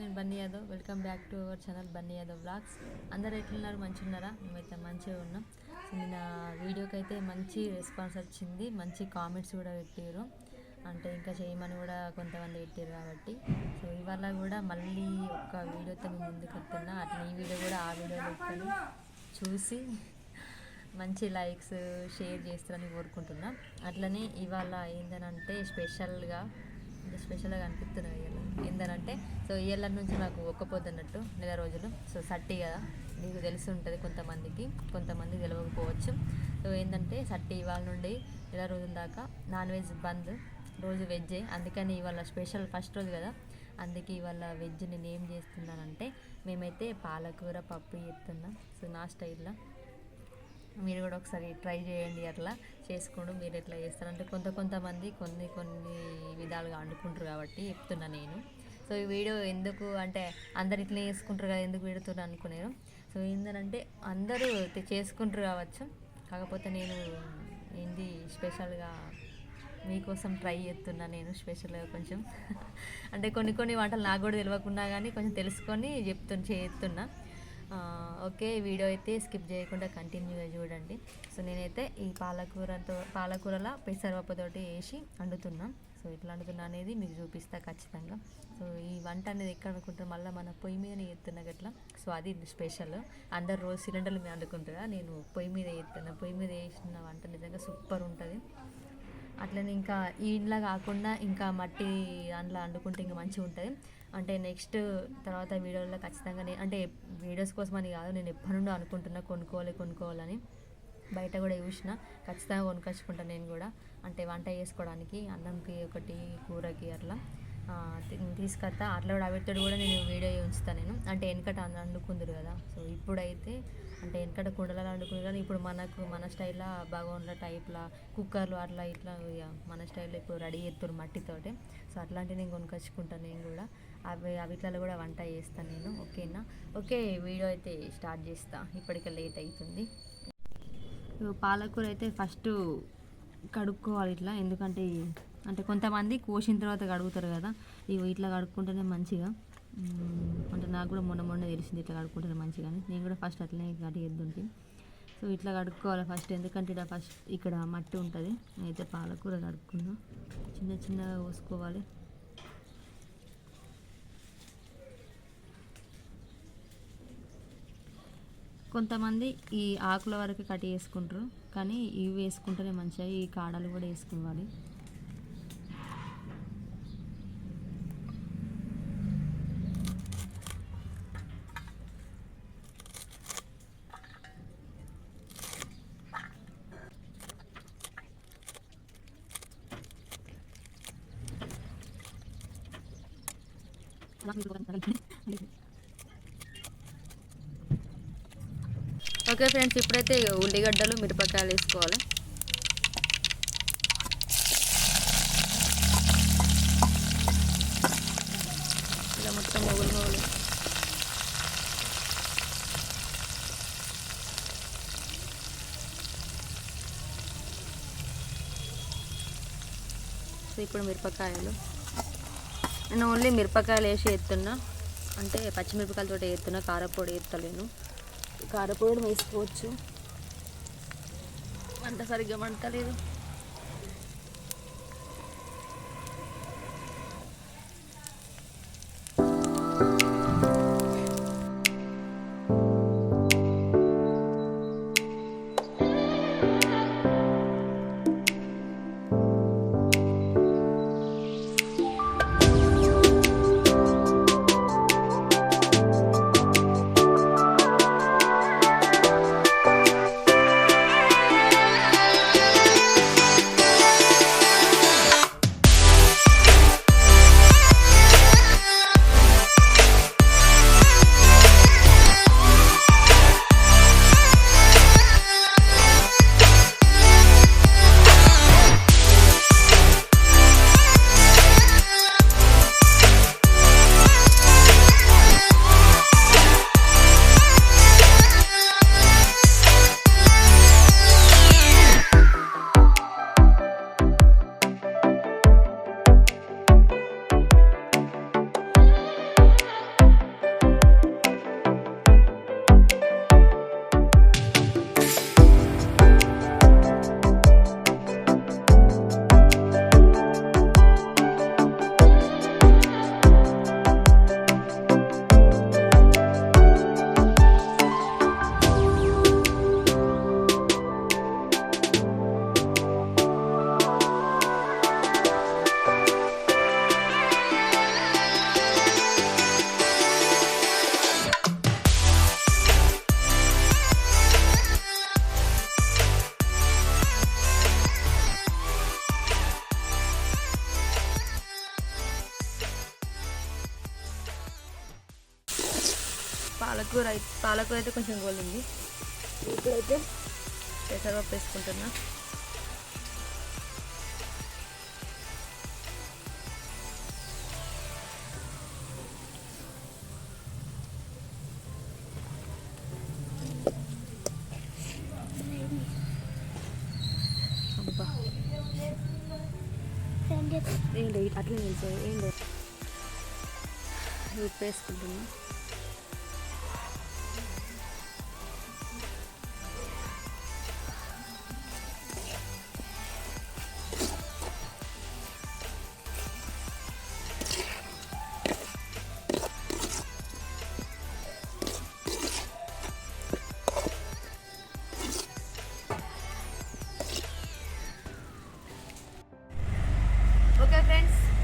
నేను Bunny Yadav. Welcome back to our channel Bunny Yadav vlogs అందరు ఎట్లున్నారు? మంచిగా ఉన్నారా మేమైతే మంచిగా ఉన్నాం. సో నిన్న వీడియోకి అయితే మంచి రెస్పాన్స్ వచ్చింది. మంచి కామెంట్స్ కూడా పెట్టారు అంటే ఇంకా చేయమని కూడా కొంతమంది పెట్టారు కాబట్టి. సో ఇవాళ కూడా మళ్ళీ ఒక వీడియోతో మేము ముందుకు వస్తున్నా. అట్లా ఈ వీడియో కూడా ఆ వీడియో పెట్టుకొని చూసి మంచి లైక్స్ షేర్ చేస్తారని కోరుకుంటున్నా. అట్లనే ఇవాళ ఏంటనంటే స్పెషల్గా స్పెషల్గా అనిపిస్తున్నాయి ఇవాళ ఏంటనంటే సో ఇవాళ నుంచి నాకు ఒక్కపోతున్నట్టు నెల రోజులు. సో సట్టి కదా నీకు తెలిసి ఉంటుంది కొంతమందికి కొంతమంది తెలియకపోవచ్చు సో ఏంటంటే సట్టి ఇవాళ నుండి నెల రోజుల దాకా నాన్ వెజ్ బంద్ రోజు వెజ్జే. అందుకని ఇవాళ స్పెషల్ ఫస్ట్ రోజు కదా. అందుకే ఇవాళ వెజ్ నేను ఏం చేస్తున్నానంటే మేమైతే పాలకూర పప్పు చేస్తున్నాం. సో నా స్టైల్లో. మీరు కూడా ఒకసారి ట్రై చేయండి అట్లా. చేసుకోండి మీరు ఎట్లా చేస్తారంటే కొంత కొంతమంది కొన్ని కొన్ని విధాలుగా వండుకుంటారు కాబట్టి చెప్తున్నా నేను. సో ఈ వీడియో ఎందుకు అంటే అందరు ఇట్లా చేసుకుంటారు కదా ఎందుకు పెడుతున్నా అనుకున్నాను సో ఏంటంటే అందరూ చేసుకుంటారు కావచ్చు. కాకపోతే నేను ఏంది స్పెషల్గా మీకోసం ట్రై చేస్తున్నా నేను స్పెషల్గా కొంచెం. అంటే కొన్ని కొన్ని వంటలు నాకు కూడా తెలియకుండా కానీ కొంచెం తెలుసుకొని చెప్తున్నా చేస్తున్నా. ఓకే వీడియో అయితే స్కిప్ చేయకుండా కంటిన్యూగా చూడండి. సో నేనైతే ఈ పాలకూరతో పాలకూరలో పెసరపప్పుతోటి వేసి వండుతున్నా. సో ఎట్లా వండుతున్నా అనేది మీకు చూపిస్తా ఖచ్చితంగా. సో ఈ వంట అనేది ఎక్కడ అనుకుంటారు మళ్ళీ మన పొయ్యి మీదనే ఎత్తున్నా గట్లా. సో అది స్పెషల్. అందరు రోజు సిలిండర్లు మీద వండుకుంటారా? నేను పొయ్యి మీద ఎత్తున్నా పొయ్యి మీద వేసిన వంట నిజంగా సూపర్ ఉంటుంది. అట్లనే ఇంకా ఈ ఇంట్లో కాకుండా ఇంకా మట్టి దాంట్లో వండుకుంటే ఇంకా మంచిగా ఉంటుంది. అంటే నెక్స్ట్ తర్వాత వీడియోలో ఖచ్చితంగా నేను అంటే వీడియోస్ కోసం అని కాదు నేను ఎప్పటి నుండో అనుకుంటున్నా కొనుక్కోవాలి కొనుక్కోవాలని. బయట కూడా చూసిన ఖచ్చితంగా కొనుక్కొచ్చుకుంటాను నేను కూడా. అంటే వంట చేసుకోవడానికి అన్నంకి ఒకటి కూరకి అట్లా. తీసుకొస్తా అట్లా కూడా అవిటితో కూడా నేను వీడియో ఉంచుతాను నేను. అంటే వెనకట అన్న- వండుకుందరు కదా. సో ఇప్పుడైతే అంటే వెనకట కుండలలో వండుకుంది కానీ ఇప్పుడు మనకు మన స్టైల్లో భగవాన్ల టైప్లా కుక్కర్లు అట్లా ఇట్లా ఇక మన స్టైల్లో ఇప్పుడు రెడీ చేస్తారు మట్టితోటి. సో అట్లాంటివి నేను కొనుక్కొచ్చుకుంటాను నేను కూడా. అవి అవిట్లలో కూడా వంట చేస్తాను నేను ఓకేనా? ఓకే వీడియో అయితే స్టార్ట్ చేస్తా. ఇప్పటికే లేట్ అవుతుంది పాలకూర అయితే ఫస్ట్ కడుక్కోవాలి ఇట్లా ఎందుకంటే అంటే కొంతమంది కోసిన తర్వాత కడుగుతారు కదా ఇవి ఇట్లా కడుక్కుంటేనే మంచిగా. అంటే నాకు కూడా మొన్న మొన్న తెలిసింది ఇట్లా కడుక్కుంటేనే మంచిగా అని నేను కూడా ఫస్ట్ అట్లనే కడిగేద్దుంటే సో ఇట్లా కడుక్కోవాలి ఫస్ట్ ఎందుకంటే ఇక్కడ ఫస్ట్ ఇక్కడ మట్టి ఉంటుంది. అయితే పాలకూర కడుక్కుందాం చిన్న చిన్నగా కోసుకోవాలి. కొంతమంది ఈ ఆకుల వరకు కట్ చేసుకుంటారు కానీ ఇవి వేసుకుంటేనే మంచిగా ఈ కాడలు కూడా వేసుకోవాలి ఓకే ఫ్రెండ్స్ ఇప్పుడైతే ఉల్లిగడ్డలు మిరపకాయలు వేసుకోవాలి. ఇలా మొత్తం మొగులు మొగులు. ఇప్పుడు మిరపకాయలు. నేను ఓన్లీ మిరపకాయలు వేసి ఎత్తున్నా. అంటే పచ్చిమిరపకాయలతో ఎత్తున్నా కారపొడి ఎత్తలేను. కారపొడి వేసుకోవచ్చు. వంట సరిగ్గా వంటలేదు పాలకూర అయి- పాలకూర అయితే కొంచెం గోలింది. ఇప్పుడైతే పెసరపప్పు వేసుకుంటున్నా. ఏంటి? అట్లే నిలిచే ఏంటి? ఉప్పు వేసుకుంటున్నా.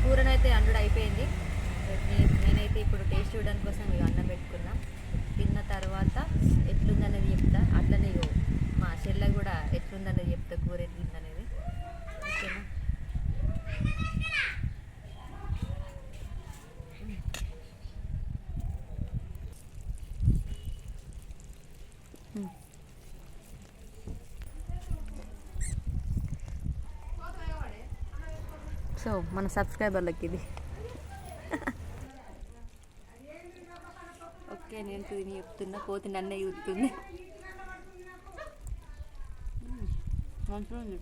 కూరనైతే అండుడు అయిపోయింది. నేనైతే ఇప్పుడు టేస్ట్ చూడడానికి కోసం ఇక అన్నం పెట్టుకున్నా. తిన్న తర్వాత ఎట్లుందనేది చెప్తా. అట్లనే మా చెల్లె కూడా ఎట్లుందనేది చెప్తా కూర ఎట్లుందని ఓకేనా సో మన సబ్స్క్రైబర్లకి ఇది. ఓకే నేను తిని చెప్తున్నా కోతి నన్నే చూస్తుంది. మ్మ్. మంచిగా ఉంది.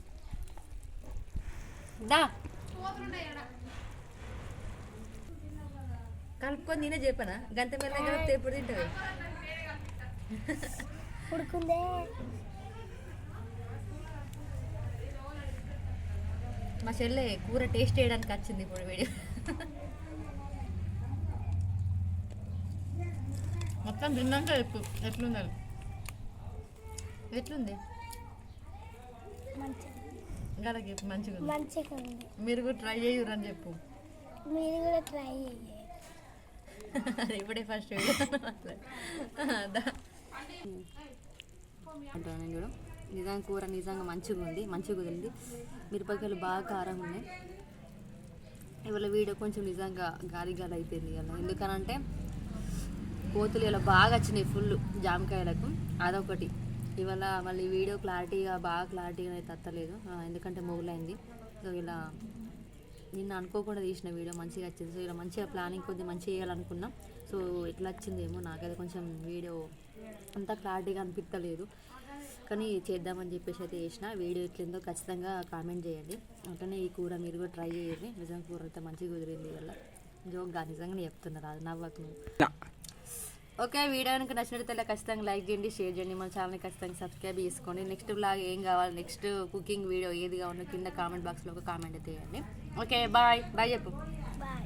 దా. కలుపుకొని నేనే చెప్పనా? గంట మెల్ల కలిపితే ఎప్పుడు తింటుంది మా చెల్లె కూర టేస్ట్ చేయడానికి వచ్చింది ఇప్పుడు వీడియో. మొత్తం తిన్నాక చెప్పు ఎట్లుంది ఎట్లుంది? గలకి మంచిగా ఉంది మంచిగా ఉంది మీరు కూడా ట్రై చేయరని చెప్పు. మీరు కూడా ట్రై చేయండి. ఇప్పుడే ఫస్ట్ వీడియో. అంటాను చూడు. నిజంగా కూర నిజంగా మంచిగా ఉంది మంచిగా కుదిరింది. మిరపకాయలు బాగా కారం ఉన్నాయి. ఇవాళ వీడియో కొంచెం నిజంగా గాలి గాలి అయిపోయింది ఇలా ఎందుకనంటే కోతులు ఇలా బాగా వచ్చినాయి ఫుల్ జామకాయలకు. అదొకటి. ఇవాళ మళ్ళీ వీడియో క్లారిటీగా బాగా క్లారిటీగా అయితే అత్తలేదు ఎందుకంటే మొగులైంది సో ఇలా నిన్న అనుకోకుండా తీసిన వీడియో మంచిగా వచ్చింది. సో ఇలా మంచిగా ప్లానింగ్ కొద్దిగా మంచిగా చేయాలనుకున్నా. సో ఇట్లా వచ్చిందేమో నాకైతే కొంచెం వీడియో అంత క్లారిటీగా అనిపించలేదు కానీ చేద్దామని చెప్పేసి అయితే చేసిన. వీడియో ఎట్లిందో ఖచ్చితంగా కామెంట్ చేయండి. అట్లనే ఈ కూర మీరు కూడా ట్రై చేయండి. నిజంగా కూర అయితే మంచిగా కుదిరింది వల్ల జోక్గా నిజంగా నేను చెప్తున్నారు అది నవ్వకు. నువ్వు. ఓకే వీడియో కనుక నచ్చినట్లయితే ఖచ్చితంగా లైక్ చేయండి షేర్ చేయండి. మన ఛానల్ని ఖచ్చితంగా సబ్స్క్రైబ్ చేసుకోండి. నెక్స్ట్ బ్లాగ్ ఏం కావాలి నెక్స్ట్ కుకింగ్ వీడియో ఏది కావాలో కింద కామెంట్ బాక్స్లో ఒక కామెంట్ అయితే చేయండి. ఓకే బాయ్ బాయ్ చెప్పు. బాయ్